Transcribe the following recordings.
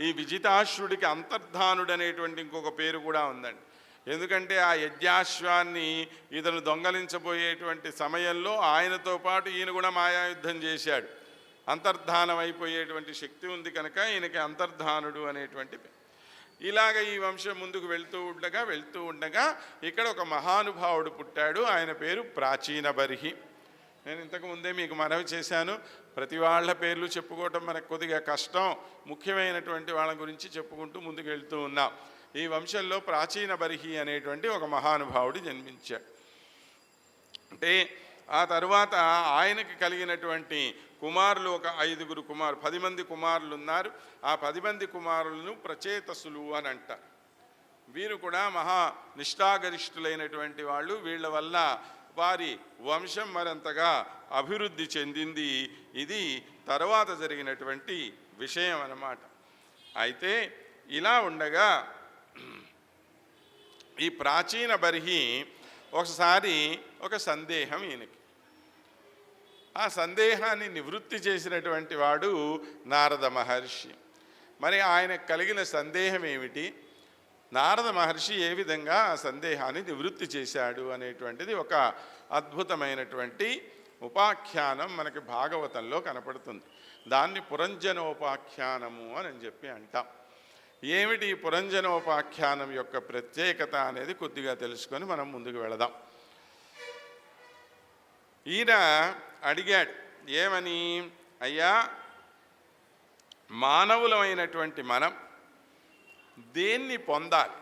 ఈ విజితాశ్రుడికి అంతర్ధానుడు అనేటువంటి ఇంకొక పేరు కూడా ఉందండి. ఎందుకంటే ఆ యజ్ఞాశ్వాన్ని ఇతను దొంగలించబోయేటువంటి సమయంలో ఆయనతో పాటు ఈయన కూడా మాయాయుద్ధం చేశాడు. అంతర్ధానం అయిపోయేటువంటి శక్తి ఉంది కనుక ఈయనకి అంతర్ధానుడు అనేటువంటి ఇలాగ ఈ వంశం ముందుకు వెళ్తూ ఉండగా వెళ్తూ ఉండగా ఇక్కడ ఒక మహానుభావుడు పుట్టాడు. ఆయన పేరు ప్రాచీన బర్హి నేను ఇంతకు ముందే మీకు మనవి చేశాను. ప్రతి వాళ్ళ పేర్లు చెప్పుకోవటం మనకు కొద్దిగా కష్టం. ముఖ్యమైనటువంటి వాళ్ళ గురించి చెప్పుకుంటూ ముందుకు వెళ్తూ ఉన్నాం. ఈ వంశంలో ప్రాచీన బరిహి అనేటువంటి ఒక మహానుభావుడు జన్మించాడు. అంటే ఆ తరువాత ఆయనకి కలిగినటువంటి కుమారులు ఒక ఐదుగురు కుమారు పది మంది కుమారులు ఉన్నారు ఆ పది మంది కుమారులను ప్రచేతసులు అని అంటారు. వీరు కూడా మహా నిష్ఠాగరిష్ఠులైనటువంటి వాళ్ళు. వీళ్ళ వల్ల వారి వంశం మరింతగా అభివృద్ధి చెందింది. ఇది తర్వాత జరిగినటువంటి విషయం అన్నమాట. అయితే ఇలా ఉండగా ఈ ప్రాచీన బర్హి ఒకసారి ఒక సందేహం ఈయనకి. ఆ సందేహాన్ని నివృత్తి చేసినటువంటి వాడు నారద మహర్షి. మరి ఆయనకు కలిగిన సందేహం ఏమిటి? నారద మహర్షి ఏ విధంగా ఆ సందేహాన్ని నివృత్తి చేశాడు అనేటువంటిది ఒక అద్భుతమైనటువంటి ఉపాఖ్యానం మనకి భాగవతంలో కనపడుతుంది. దాన్ని పురంజనోపాఖ్యానము అని చెప్పి అంటాం. ఏమిటి ఈ పురంజనోపాఖ్యానం యొక్క ప్రత్యేకత అనేది కొద్దిగా తెలుసుకొని మనం ముందుకు వెళదాం. ఈయన అడిగాడు ఏమని? అయ్యా మానవులమైనటువంటి మనం దేన్ని పొందాలి?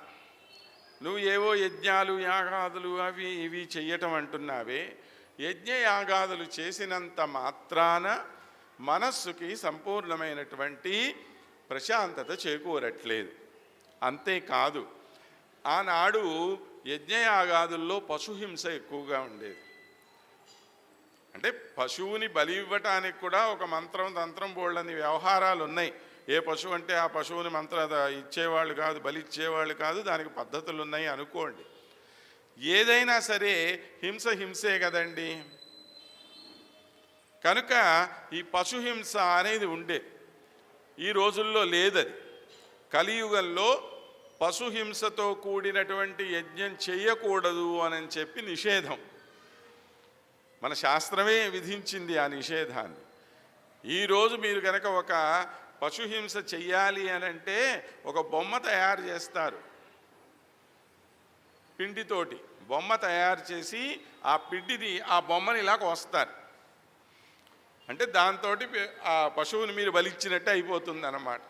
నువ్వు ఏవో యజ్ఞాలు యాగాదులు అవి ఇవి చెయ్యటం అంటున్నావే. యజ్ఞ యాగాదులు చేసినంత మాత్రాన మనస్సుకి సంపూర్ణమైనటువంటి ప్రశాంతత చేకూరట్లేదు. అంతేకాదు ఆనాడు యజ్ఞయాగాదుల్లో పశుహింస ఎక్కువగా ఉండేది. అంటే పశువుని బలి ఇవ్వటానికి కూడా ఒక మంత్రం తంత్రం బోళ్ళని వ్యవహారాలు ఉన్నాయి ఏ పశువు అంటే ఆ పశువుని మంత్ర ఇచ్చేవాళ్ళు కాదు బలి ఇచ్చేవాళ్ళు కాదు దానికి పద్ధతులు ఉన్నాయి అనుకోండి. ఏదైనా సరే హింస హింసే కదండి. కనుక ఈ పశుహింస అనేది ఉండే. ఈ రోజుల్లో లేదది. కలియుగంలో పశుహింసతో కూడినటువంటి యజ్ఞం చేయకూడదు అని చెప్పి నిషేధం. మన శాస్త్రమే విధించింది ఆ నిషేధాన్ని. ఈరోజు మీరు కనుక ఒక పశుహింస చెయ్యాలి అని అంటే ఒక బొమ్మ తయారు చేస్తారు. పిండితోటి బొమ్మ తయారు చేసి ఆ పిండిని ఆ బొమ్మని ఇలా కోస్తారు. అంటే దాంతో ఆ పశువుని మీరు బలిచ్చినట్టు అయిపోతుంది అన్నమాట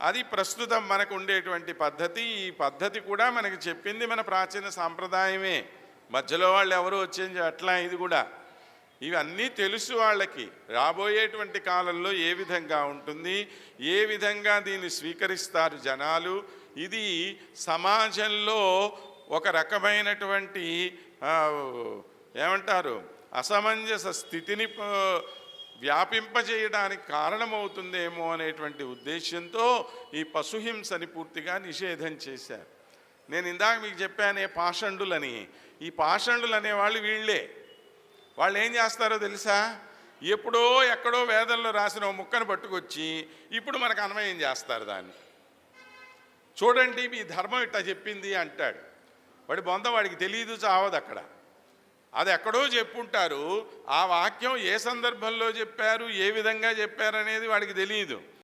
అది ప్రస్తుతం మనకు ఉండేటువంటి పద్ధతి. ఈ పద్ధతి కూడా మనకి చెప్పింది మన ప్రాచీన సాంప్రదాయమే. మధ్యలో వాళ్ళు ఎవరు వచ్చేది అట్లా ఇది కూడా. ఇవన్నీ తెలుసు వాళ్ళకి. రాబోయేటువంటి కాలంలో ఏ విధంగా ఉంటుంది? ఏ విధంగా దీన్ని స్వీకరిస్తారు జనాలు? ఇది సమాజంలో ఒక రకమైనటువంటి ఏమంటారు? అసమంజస స్థితిని వ్యాపింపజేయడానికి కారణమవుతుందేమో అనేటువంటి ఉద్దేశంతో ఈ పశుహింసని పూర్తిగా నిషేధం చేశారు. నేను ఇందాక మీకు చెప్పానే పాషండులని. ఈ పాషండులు అనేవాళ్ళు వీళ్ళే. వాళ్ళు ఏం చేస్తారో తెలుసా? ఎప్పుడో ఎక్కడో వేదంలో రాసిన ఓ ముక్కను పట్టుకొచ్చి ఇప్పుడు మనకు అన్వయం చేస్తారు దాన్ని. చూడండి మీ ధర్మం ఇట్టా చెప్పింది అంటాడు. వాడి బొంద వాడికి తెలియదు చావదు అక్కడ. అది ఎక్కడో చెప్పుంటారు. ఆ వాక్యం ఏ సందర్భంలో చెప్పారు ఏ విధంగా చెప్పారు అనేది వాడికి తెలియదు